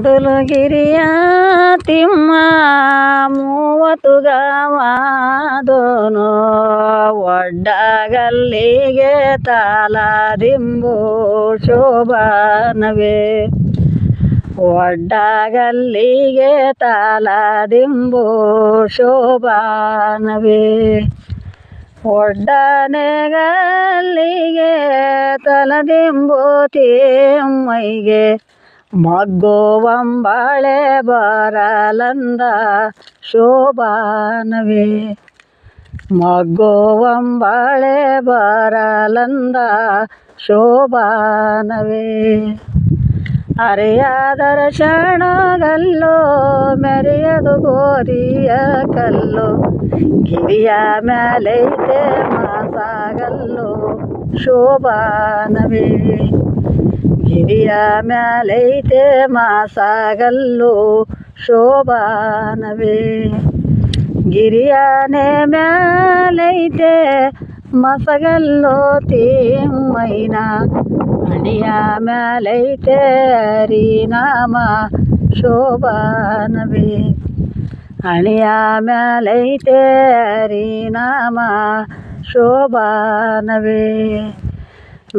ಮೂಡಲಗಿರಿಯ ತಿಮ್ಮ ಮೂವತ್ತು ಗಾವಾದೋನು ಒಡ್ಡಗಲ್ಲಿಗೆ ತಾಲದಿಂಬು ಶೋಭಾನವೇ. ಒಡ್ಡಗಲ್ಲಿಗೆ ತಾಲದಿಂಬು ಶೋಭಾನವೇ. ಒಡ್ಡನೆಗಲ್ಲಿಗೆ ತಲದಿಂಬು ತಿಮ್ಮೈಗೆ ಮಗ್ಗೋವಂಬಾಳೆ ಬರಲಂದ ಶೋಭಾನವೇ. ಮಗ್ಗೋವಂಬಾಳೆ ಬರಲಂದ ಶೋಭಾನವೇ. ಅರೆಯಾದರ ಶರಣಗಲ್ಲೋ ಮೆರೆಯದು ಗೋರಿಯ ಕಲ್ಲು ಗಿರಿಯ ಮಾಸ ಮಾಸಾಗಲ್ಲು. ಶೋಭಾನವೇ. ಗಿರಿಯ ಮ್ಯಾಲೈತೆ ಮಾಸಾಗಲ್ಲು ಶೋಭಾನವೇ. ಗಿರಿಯಾನೆ ಮ್ಯಾಲೈತೆ ಮಸಗಲ್ಲು ತಿಮ್ಮೈನ ಅಣಿಯ ಮ್ಯಾಲೈತೆ ಹರಿನಾಮ ಶೋಭಾನವೇ. ಅಣಿಯ ಮ್ಯಾಲೈತೆ ಹರಿನಾಮ ಶೋಭಾನವೇ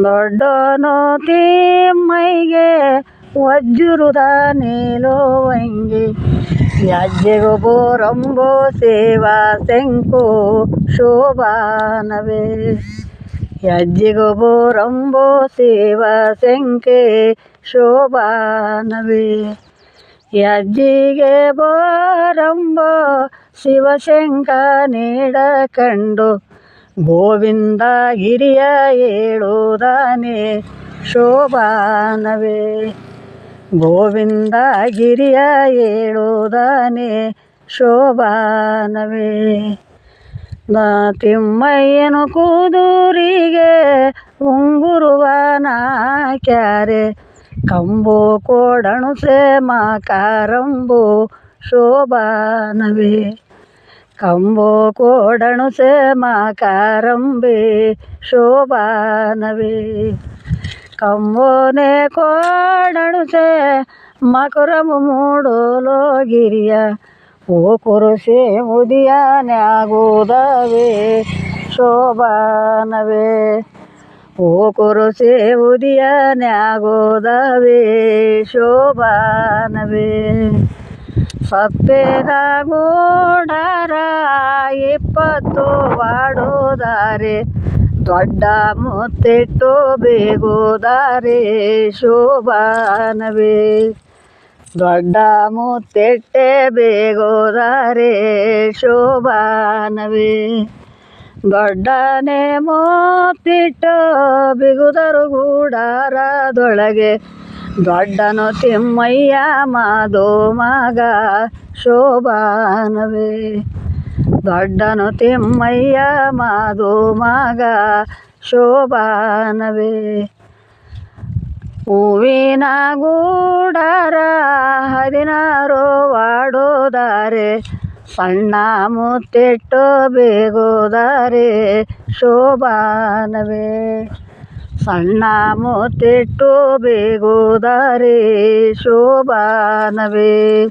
ದೊಡ್ಡೋನು ತಿಮ್ಮೈಗೆ ವಜ್ರುದ ನೀಲೋವಂಗಿ ಯಾಜ್ಯೆಗೋ ಬೋರಂಬೋ ಸೇವಾ ಶಂಕು ಶೋಭಾನವೇ ಯಜ್ಜಿಗೋ ಬೋರಂಬೋ ಸೇವಾ ಶಂಕೆ ಶೋಭಾನವೇ ಯಜ್ಜಿಗೆ ಬೋರಂಬೋ ಶಿವಶಂಕ ನೀಡ ಕಂಡು ಗೋವಿಂದ ಗಿರಿಯ ಏಳೋದಾನೆ ಶೋಭಾನವೇ. ಗೋವಿಂದ ಗಿರಿಯ ಏಳೋದಾನೆ ಶೋಭಾನವೇ. ನಾ ತಿಮ್ಮಯ್ಯನು ಕೂದೂರಿಗೆ ಕ್ಯಾರೆ. ಕಂಬು ಕೋಡಣುಸೆ ಮಾಕಾರಂಬು ಶೋಭಾನವೇ. കമ്പോ കോടണു സേമാകാരംബേ ശോഭാനവേ కంబోనే కోడనుసే మకురము మూడులో గిరియ ఓ కురుసే ఉదయానే ఆగోదవే శోభానవే ఓ కురుసే ఉదయానే ఆగోదవే శోభానవే ಗೂಡರ ಇಪ್ಪತ್ತು ವಾಡೋದಾರೆ ದೊಡ್ಡ ಮುತ್ತಿಟ್ಟು ಬೇಗೋದಾರೆ ಶೋಭಾನವೇ. ದೊಡ್ಡ ಮುತ್ತೆಟ್ಟೆ ಬೇಗೋದಾರೆ ಶೋಭಾನವೇ. ದೊಡ್ಡನೆ ಮುತ್ತಿಟ್ಟು ಬಿಗುದರು ಗೂಡಾರದೊಳಗೆ ದೊಡ್ಡನು ತಿಮ್ಮಯ್ಯ ಮಾದೋ ಮಗ ಶೋಭಾನವೇ. ದೊಡ್ಡನು ತಿಮ್ಮಯ್ಯ ಮಾದೋ ಮಗ ಶೋಭಾನವೇ. ಹೂವಿನ ಗೂಡರ ಹದಿನಾರು ವಾಡೋದಾರೆ, ಸಣ್ಣ ಮುತ್ತಿಟ್ಟು ಬೇಗೋದಾರೆ ಶೋಭಾನವೇ. ಸಣ್ಣ ಮುತ್ತಿಟ್ಟು ಬೇಗೋದಾರೆ ಶೋಭಾನವೇ.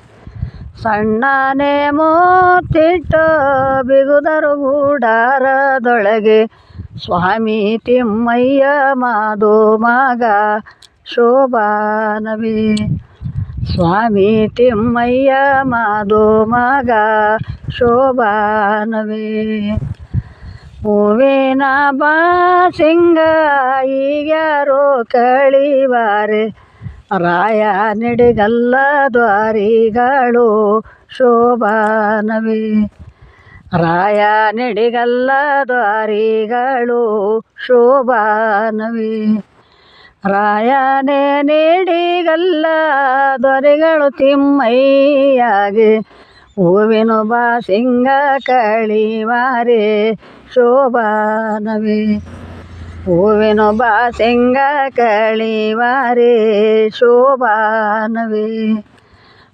ಸಣ್ಣನೆ ಮುತ್ತಿಟ್ಟು ಬಿಗುದರು ಗೂಡಾರದೊಳಗೆ, ಸ್ವಾಮಿ ತಿಮ್ಮಯ್ಯ, ಮಾದು ಮಗ, ಶೋಭಾನವೇ. ಸ್ವಾಮಿ ತಿಮ್ಮಯ್ಯ, ಮಾದೋ ಮಗ, ಶೋಭಾನವೇ. ಹೂವಿನ ಬಾಸಿಂಗ ಈಗ್ಯಾರೋ ಕಳಿವಾರೆ. ರಾಯ ನಿಡಿಗಲ್ಲ ದ್ವಾರಿಗಳು ಶೋಭಾನವಿ. ರಾಯ ನಿಡಿಗಲ್ಲ ದ್ವಾರಿಗಳು ಶೋಭಾನವಿ. ರಾಯನೇ ನೀಡಿಗಲ್ಲ ದ್ವಾರಿಗಳು ತಿಮ್ಮಯ್ಯಾಗೆ. ಹೂವಿನ ಬಾಸಿಂಗ ಕಳಿವಾರೆ, ಶೋಭಾನವೇ. ಸಿಂಗ ಕಳಿ ಕಳಿವಾರೆ, ಶೋಭಾನವಿ.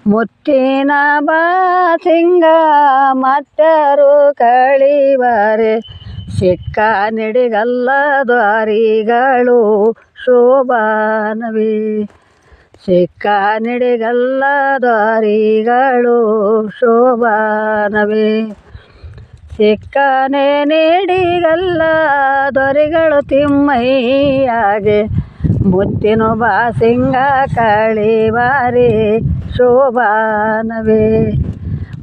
ಮುತ್ತಿನ ಬಾಸಿಂಗ ಮತ್ತರು ಕಳಿವಾರೆ. ಸಿಕ್ಕ ನಿಡಿಗಲ್ಲ ದ್ವಾರಿಗಳು ಶೋಭಾನವೇ. ಸಿಕ್ಕ ನಿಡಿಗಲ್ಲ ದಾರಿಗಳು ಶೋಭಾನವೇ. ಸಿಕ್ಕನೆ ನೀಡಿಗಲ್ಲ ದೊರೆಗಳು ತಿಮ್ಮಯ್ಯಾಗೆ. ಮುತ್ತಿನ ಬಾಸಿಂಗ ಕಳಿವಾರಿ ಶೋಭಾನವೇ.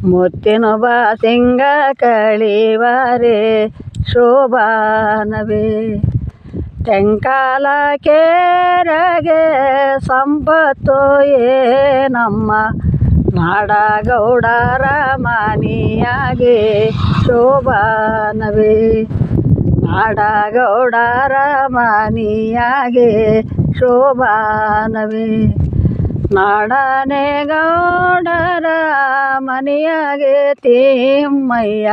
ಮುತ್ತಿನ ಬಾಸಿಂಗ ಕಳಿವಾರಿ ಶೋಭಾನವೇ. ತೆಂಕಾಲ ಕೇರಗೆ ಸಂಪತ್ತು ಏನಮ್ಮ? ನಾಡಗೌಡರ ಮನಿಯಾಗೆ ಶೋಭಾನವೇ. ನಾಡಗೌಡರ ಮನಿಯಾಗೆ ಶೋಭಾನವೇ. ನಾಡನೆ ಗೌಡರ ಮನಿಯಾಗೆ ತಿಮ್ಮಯ್ಯ.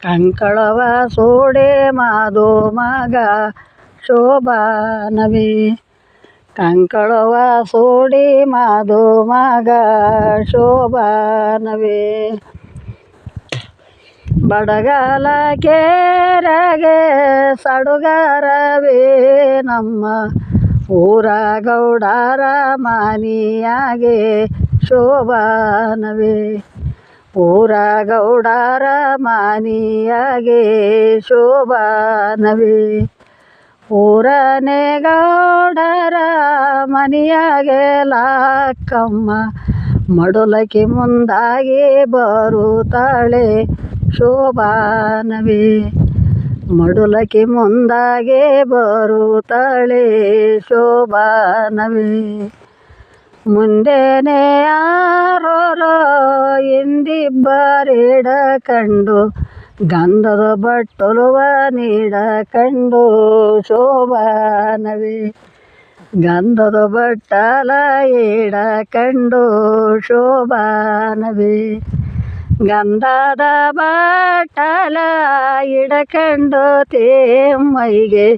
ಕಂಕಳವ ಸೋಡೆ ಮಾದು ಮಗ. ಶೋಭಾನವೇ. ಕಂಕಳವ ಸೋಡಿ ಮಾದು ಮಗ ಶೋಭಾನವೇ. ಬಡಗಾಲ ಕೇರಗೆ ಸಡುಗಾರವೇ ನಮ್ಮ ಊರ ಗೌಡರ ಮಾನಿಯಾಗೆ ಶೋಭಾನವೇ. ಊರ ಗೌಡರ ಮಾನಿಯಾಗೆ ಶೋಭಾನವೇ. ಊರನೆ ಗೌಡರ ಮನೆಯಾಗೆ ಲಾಕಮ್ಮ ಮಡುಲಕಿ ಮುಂದಾಗಿ ಬರುತ್ತಾಳೆ ಶೋಭಾನವಿ. ಮಡುಲಕಿ ಮುಂದಾಗಿ ಬರುತ್ತಾಳೆ ಶೋಭಾನವಿ. ಮುಂದೆನೆ ಯಾರೋ ಹಿಂದಿಬ್ಬರಿಡ ಕಂಡು ಗಂಧದ ಬಟ್ಟಲುವ ನೀಡ ಕಂಡು ಶೋಭಾನವಿ. ಗಂಧದ ಬಟ್ಟಲ ಈಡ ಕಂಡು ಶೋಭಾನವಿ. ಗಂಧದ ಬಟ್ಟಲ ಇಡಕಂಡು ತೇಮ್ಮೈಗೆ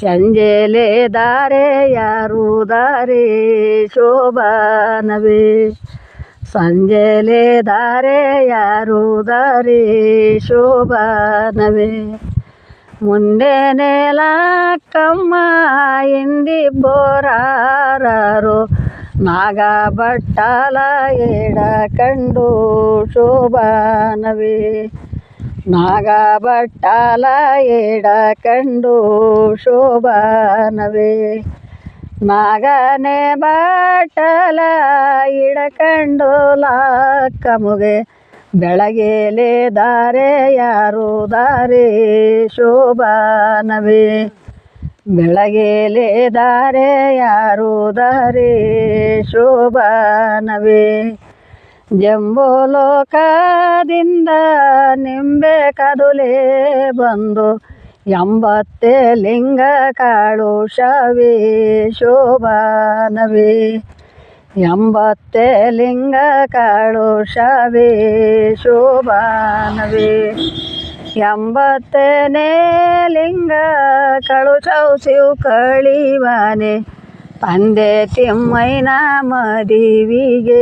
ಸಂಜೆಲೆ ದಾರೆ, ಯಾರು ದಾರಿ, ಶೋಭಾನವೇ. ಸಂಜೆಲೆ ದಾರೆ ಯಾರು ದಾರಿ ಶೋಭಾನವೇ ಮುಂದೆ ನೆಲಕ್ಕಮ್ಮ ಹಿಂದಿಬ್ಬರಾರರು ನಾಗ ಬಟ್ಟಲ ಎಡ ಕಂಡು ಶೋಭಾನವೇ? ನಾಗ ಬಟ್ಟಲ ಎಡ ಕಂಡು ಶೋಭಾನವೇ? ನಾಗನೆ ಬಾಟಲ ಇಡಕಂಡು ಲಾಕముಗೆ ಬೆಳಗೆಲೆ ದಾರೆ ಯಾರು ದಾರೆ? ಶೋಭಾನವೇ. ಬೆಳಗೆಲೆ ದಾರೆ ಯಾರು ದಾರೆ? ಶೋಭಾನವೇ. ಜಂಬೋಲೋಕದಿಂದ ನಿಂಬೆ ಕದುಲೆ ಬಂದು ಎಂಬತ್ತೆ ಲಿಂಗ ಕಾಳುಷವೇ ಶೋಭಾನವೇ. ಎಂಬತ್ತೆ ಲಿಂಗ ಕಾಳುಷವೇ ಶೋಭಾನವೇ. ಎಂಬತ್ತನೇ ಲಿಂಗ ಕಳುಷವು ಶಿವ ಕಳಿವಾನೆ. ತಂದೆ ತಿಮ್ಮೈನ ಮದಿವಿಗೆ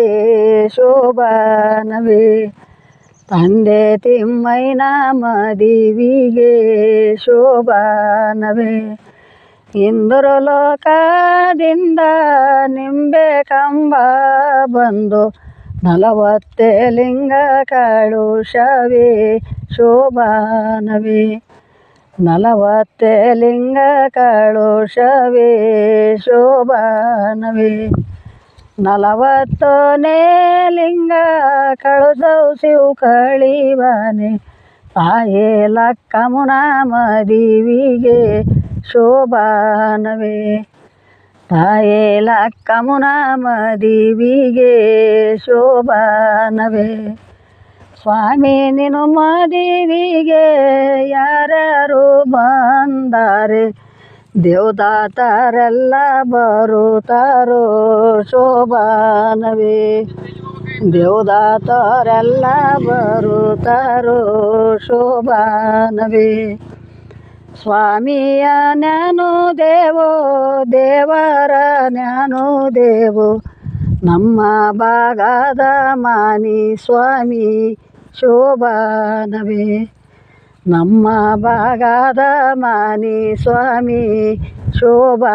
ಶೋಭಾನವೇ. ತಂದೆ ತಿಮ್ಮಯ್ಯನ ಮದಿವಿಗೆ ಶೋಭಾನವೇ. ಇಂದ್ರ ಲೋಕದಿಂದ ನಿಂಬೆ ಕಂಬ ಬಂದು ನಲವತ್ತೆ ಲಿಂಗ ಕಾಳು ಶವೇ ಶೋಭಾನವೇ. ನಲವತ್ತೆ ಲಿಂಗ ಕಾಳು ಶವೇ ಶೋಭಾನವೇ. ನಲವತ್ತನೇ ಲಿಂಗ ಕಳುದೌಸಿವು ಕಳಿವನೆ. ತಾಯೇ ಲಕ್ಕಮುನ ಮದಿವಿಗೆ ಶೋಭಾನವೇ. ತಾಯೇ ಲಕ್ಕಮುನ ಮದಿವಿಗೆ ಶೋಭಾನವೇ. ಸ್ವಾಮಿ ನಿನ್ನ ಮದಿವಿಗೆ ಯಾರ್ಯಾರು ಬಂದಾರೆ? ದೇವದಾತರೆಲ್ಲ ಬರುತ್ತಾರೋ ಶೋಭಾನವೇ? ದೇವದಾತರೆಲ್ಲ ಬರುತ್ತಾರೋ ಶೋಭಾನವೇ? ಸ್ವಾಮಿಯ ನ್ಯಾನು ದೇವೋ, ದೇವರ ನ್ಯಾನು ದೇವೋ, ನಮ್ಮ ಭಾಗದ ಮಾನಿ ಸ್ವಾಮಿ ಶೋಭಾನವೇ? ನಮ್ಮ ಭಾಗದ ಮಾನಿ ಸ್ವಾಮಿ ಶೋಭಾ